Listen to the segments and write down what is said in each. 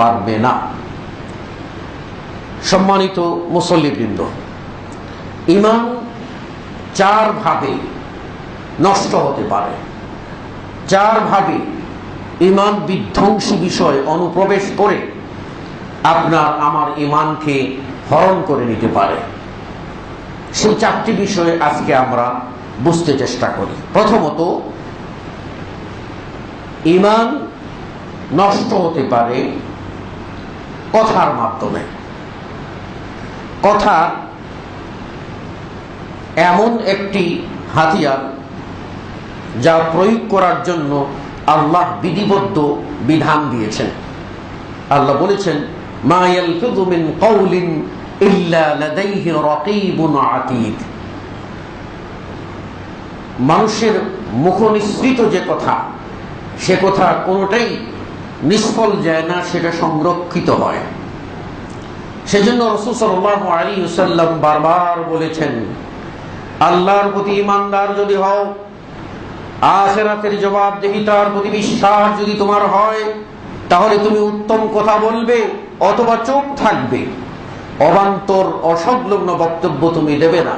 পারবে না। সম্মানিত মুসল্লিবৃন্দ, ইমান চার ভাবে নষ্ট হতে পারে। চার ভাবে ইমান বিধ্বংসী বিষয় অনুপ্রবেশ করে আপনার আমার ইমানকে হরণ করে নিতে পারে। সেই চারটি বিষয়ে আজকে আমরা বুঝতে চেষ্টা করি। প্রথমত, ইমান নষ্ট হতে পারে কথার মাধ্যমে। কথা এমন একটি হাতিয়ার যা প্রয়োগ করার জন্য আল্লাহ বিধিবদ্ধ বিধান দিয়েছেন। আল্লাহ বলেছেন, মা ইয়ালফিযু মিন কাওলিন ইল্লা লাদাইহি রাকীবুন আতীদ। মানুষের মুখনিসৃত যে কথা, সে কথা কোনোটাই নিষ্ফল যায় না, সেটা সংরক্ষিত হয়। সেজন্য রসুল সাল্লাহ বারবার বলেছেন, আল্লাহর প্রতি ইমানদার যদি হও, আখেরাতের জবাবদেহি তার প্রতি বিশ্বাস যদি তোমার হয়, তাহলে তুমি উত্তম কথা বলবে, অথবা চোখ থাকবে। অবান্তর অসংলগ্ন বক্তব্য তুমি দেবে না।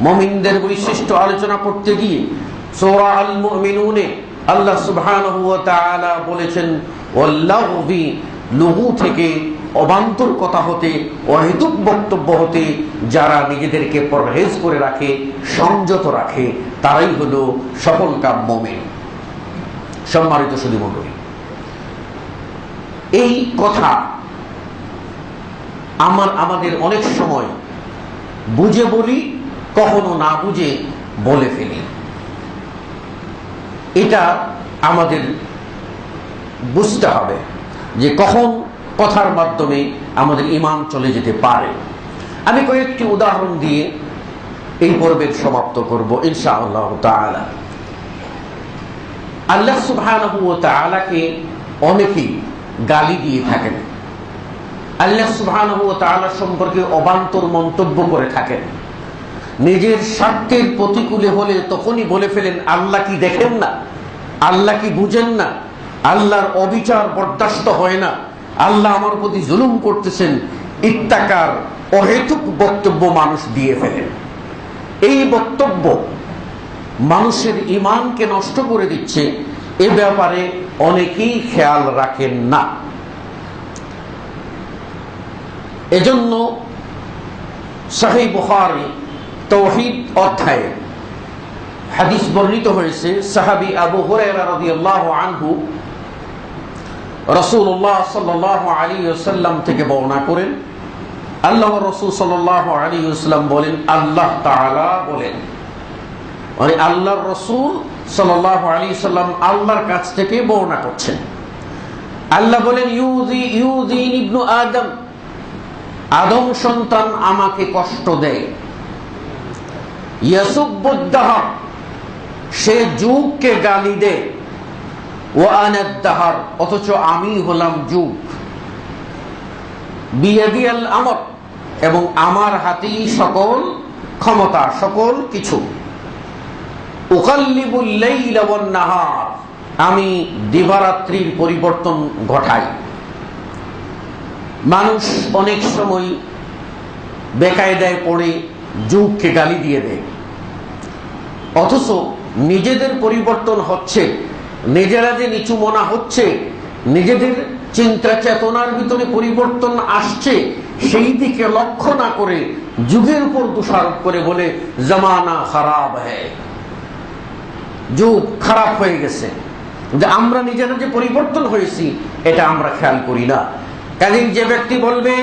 মমিনদের বৈশিষ্ট্য আলোচনা করতে গিয়ে সোরা আল মুমিনুনে আল্লাহ তাআলা বলেছেন লঘু থেকে অবান্তর কথা হতে, অহেতুক বক্তব্য হতে, যারা নিজেদেরকে পরহেজ করে রাখে, সংযত রাখে, তারাই হলো সফল কাম মমিন। সম্মানিত শুধু মন্ডলী এই কথা আমার, আমাদের অনেক সময় বুঝে বলি, কখনো না বুঝে বলে ফেলি। এটা আমাদের বুঝতে হবে যে কখন কথার মাধ্যমে আমাদের ইমান চলে যেতে পারে। আমি কয়েকটি উদাহরণ দিয়ে এই পর্বের সমাপ্ত করব ইনশা আল্লাহ তালা আল্লাহ সুবহানাহু ওয়া তাআলাকে অনেকেই গালি দিয়ে থাকেন। আল্লাহ ওয়া তাআলা সম্পর্কে অবান্তর মন্তব্য করে থাকেন। নিজের স্বার্থের প্রতিকূলে হলে তখনই বলে ফেলেন, আল্লাহ কি দেখেন না? আল্লাহ কি বুঝেন না? আল্লাহর অবিচার বরদাস্ত হয় না। আল্লাহ আমার প্রতি জুলুম করতেছেন। ইত্যাকার অহেতুক বক্তব্য মানুষ দিয়ে ফেলেন। এই বক্তব্য মানুষের ইমানকে নষ্ট করে দিচ্ছে, এ ব্যাপারে অনেকেই খেয়াল রাখেন না। এজন্য সাহি বুখারি তৌহিদ অধ্যায়ে। হাদিস বর্ণিত হয়েছে, সাহাবি আবু আনহু রাসূলুল্লাহ সাল্লাল্লাহু আলাইহি ওয়াসাল্লাম থেকে বর্ণনা করেন। আল্লাহ রাসূল সাল্লাল্লাহু আলাইহি ওয়াসাল্লাম বলেন, আল্লাহ তাআলা বলেন। মানে আল্লাহর রাসূল সাল্লাল্লাহু আলাইহি সাল্লাম আল্লাহর কাছ থেকে বর্ণনা করছেন। আল্লাহ বলেন ইউজি ইউজিন ইবনু আদম। আদম সন্তান আমাকে কষ্ট দেয়। ইয়াসুবুদ্দাহর সে যুগকে গালি দেয় ও আনাদ্দাহার অথচ আমি হলাম যুগ। বিয়াদিয়াল আমর, এবং আমার হাতেই সকল ক্ষমতা, সকল কিছু। আমি দিবারাত্রির পরিবর্তন ঘটাই। মানুষ অনেক সময় বেকায়দায় পড়ে যুগকে গালি দিয়ে দেয়। অথচ নিজেদের পরিবর্তন হচ্ছে, নিজেরা যে নিচু মনা হচ্ছে, নিজেদের চিন্তা চেতনার ভিতরে পরিবর্তন আসছে, সেই দিকে লক্ষ্য না করে যুগের উপর দোষারোপ করে বলে, জমানা খারাপ হ্যায়। যুগ খারাপ হয়ে গেছে। যে আমরা নিজেরা যে পরিবর্তন হয়েছি, এটা আমরা খেয়াল করি না। কাজে যে ব্যক্তি বলবে,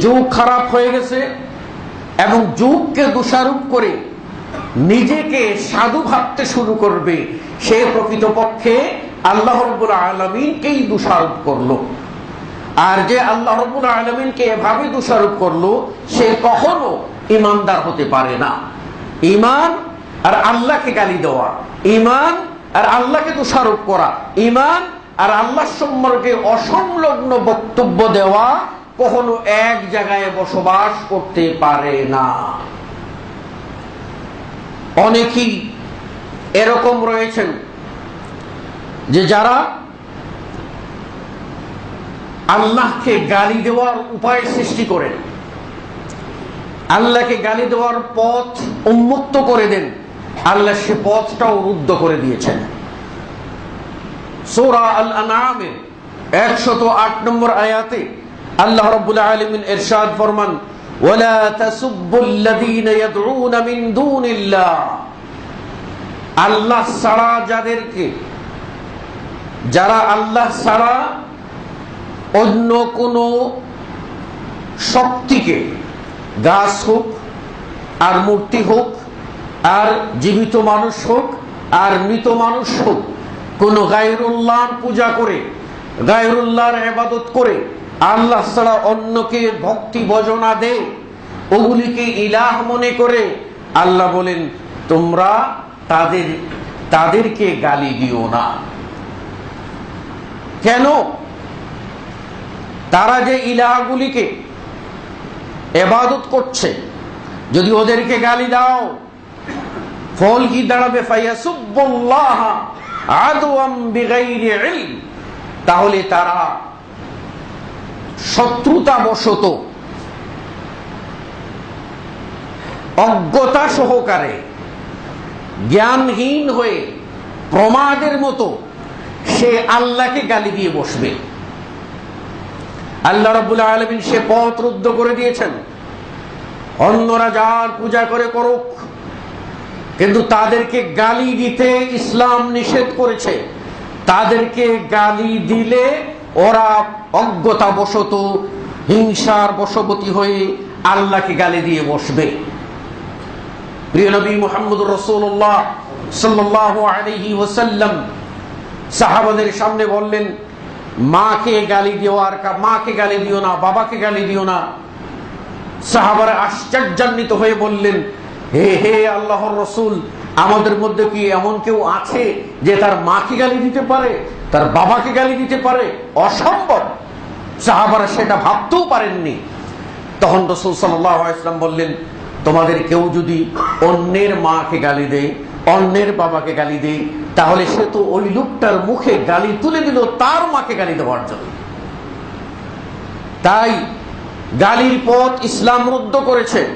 যুগ খারাপ হয়ে গেছে এবং যুগকে দোষারোপ করে নিজেকে সাধু ভাবতে শুরু করবে, সে প্রকৃতপক্ষে আল্লাহ আলমিনকেই দোষারোপ করল। আর যে আল্লাহ রব্বুল আলমিনকে এভাবে দোষারোপ করল, সে কখনো ইমানদার হতে পারে না। ইমান আর আল্লাহকে গালি দেওয়া ইমান আর আল্লাহকে দোষারোপ করা ইমান আর আল্লাহ সম্পর্কে অসংলগ্ন বক্তব্য দেওয়া কখনো এক জায়গায় বসবাস করতে পারে না। অনেকেই এরকম রয়েছেন যে যারা আল্লাহকে গালি দেওয়ার উপায় সৃষ্টি করেন, আল্লাহকে গালি দেওয়ার পথ উন্মুক্ত করে দেন, আল্লাহ সে পথটাও রুদ্ধ করে দিয়েছেন। সোরা আল আনামে একশত আট নম্বর আয়াতে আল্লাহ রাব্বুল আলামিন ইরশাদ ফরমান, ওয়ালা তাসুবুল্লাযীনা ইয়াদউনা মিন দুনিল্লাহ। আল্লাহ ছাড়া যাদেরকে, যারা আল্লাহ ছাড়া অন্য কোন শক্তিকে, গাছ হোক, আর মূর্তি হোক, আর জীবিত মানুষ হোক, আর মৃত মানুষ হোক, কোন গায়রুল্লাহর পূজা করে, গায়রুল্লাহর আবাদত করে আল্লাহ ছাড়া অন্যকে ভক্তি ভজনা দে, ওগুলিকে ইলাহ মনে করে। আল্লাহ বলেন, তোমরা তাদের, তাদেরকে গালি দিও না। কেন? তারা যে ইলাহগুলিকে এবাদত করছে, যদি ওদেরকে গালি দাও, ফল কি দাঁড়াবে? তাহলে তারা শত্রুতা বশত অজ্ঞতা সহকারে, জ্ঞানহীন হয়ে, প্রমাদের মতো সে আল্লাহকে গালি দিয়ে বসবে। আল্লাহ রবুল্লা আলমিন সে পথ রুদ্ধ করে দিয়েছেন। অন্যরা যার পূজা করে করুক, কিন্তু তাদেরকে গালি দিতে ইসলাম নিষেধ করেছে। তাদেরকে গালি দিলে ওরা অজ্ঞতা বশত, হিংসার বশবতী হয়ে আল্লাহকে গালি দিয়ে বসবে। প্রিয় নবী মোহাম্মদ রসুল্লাহ সাল্লাহ আলহি ওসাল্লাম সাহাবাদের সামনে বললেন, মাকে গালি দেওয়ার মাকে গালি দিও না, বাবাকে গালি দিও না। সাহাবারা আশ্চর্যান্বিত হয়ে বললেন, হে হে আল্লাহর রসুল, আমাদের মধ্যে কি এমন কেউ আছে যে তার মাকে গালি দিতে পারে? তার বাবাকে গালি দিতে পারে? অসম্ভব। সাহাবারা সেটা ভাবতেও পারেননি। তখন রসুল সাল্লাম বললেন, তোমাদের কেউ যদি অন্যের মাকে গালি দেয়, অন্যের বাবাকে গালি দেয়, তাহলে সে তো ওই লোকটার মুখে গালি তুলে দিল, তার মাকে গালি দেওয়ার জন্য। তাই গালির পথ ইসলাম রুদ্ধ করেছে।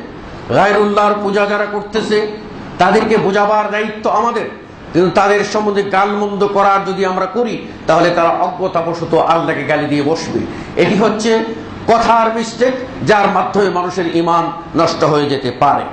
গায়রুল্লাহর পূজা যারা করতেছে। তাদেরকে বোঝাবার দায়িত্ব আমাদের। কিন্তু তাদের সম্বন্ধে গালমন্দ করার যদি আমরা করি, তাহলে তারা অজ্ঞতাবশত আল্লাহকে গালি দিয়ে বসবে। এটি হচ্ছে কথার মিস্টেক যার মাধ্যমে মানুষের ইমান নষ্ট হয়ে যেতে পারে।